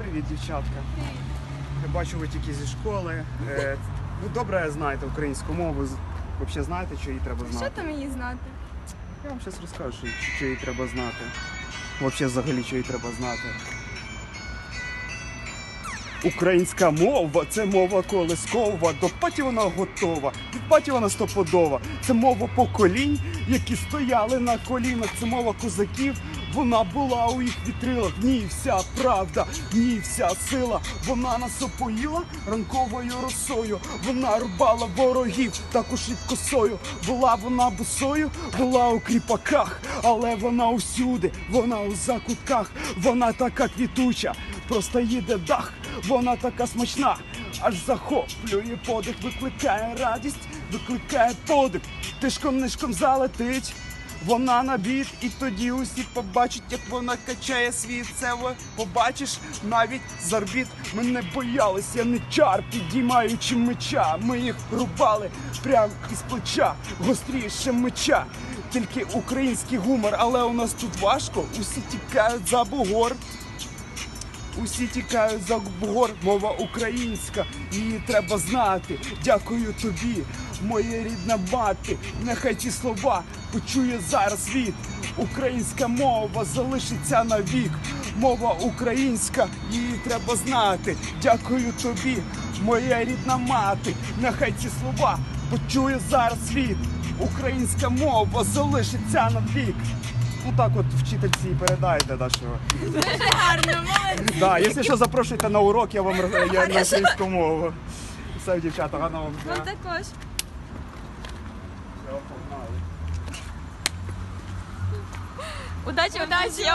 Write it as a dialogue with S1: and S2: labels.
S1: Привіт, дівчатка. Я бачу, ви тільки зі школи. Е, Ви добре знаєте українську мову. Взагалі знаєте, що її треба
S2: Що
S1: знати?
S2: там її знати?
S1: Я вам зараз розкажу, що, що її треба знати. Взагалі, взагалі, що її треба знати. Українська мова це мова колискова, до паті вона готова, від паті вона стоподова. Це мова поколінь, які стояли на колінах. Це мова козаків. Вона була у їх вітрилах. В ній вся правда, в ній вся сила. Вона нас опоїла ранковою росою. Вона рубала ворогів також і косою. Була вона босою, була у кріпаках, але вона усюди, вона у закутках. Вона така квітуча, просто їде дах. Вона така смачна, аж захоплює подих, викликає радість, викликає подих. Тишком нишком залетить. Вона на біт, і тоді усі побачать, як вона качає свій Це побачиш навіть з орбіт. Ми не боялись, я не чар, підіймаючи меча. Ми їх рубали прямо із плеча, гостріше меча. Тільки український гумор, але у нас тут важко. Усі тікають за бугор. Усі тікають за бугор, мова українська, її треба знати. Дякую тобі, моя рідна мати. Нехай ці слова почує зараз світ. Українська мова залишиться навік. Мова українська, її треба знати. Дякую тобі, моя рідна мати. Нехай ці слова почує зараз світ. Українська мова залишиться навік. Ну так от вчительці і передайте, да, що.
S2: Гарно, молодець.
S1: Да, якщо що, запрошуйте на урок, я вам я на українську мову. Все, дівчата, гарного вам дня.
S2: Вам також.
S1: Все, погнали.
S2: Удачі, удачі.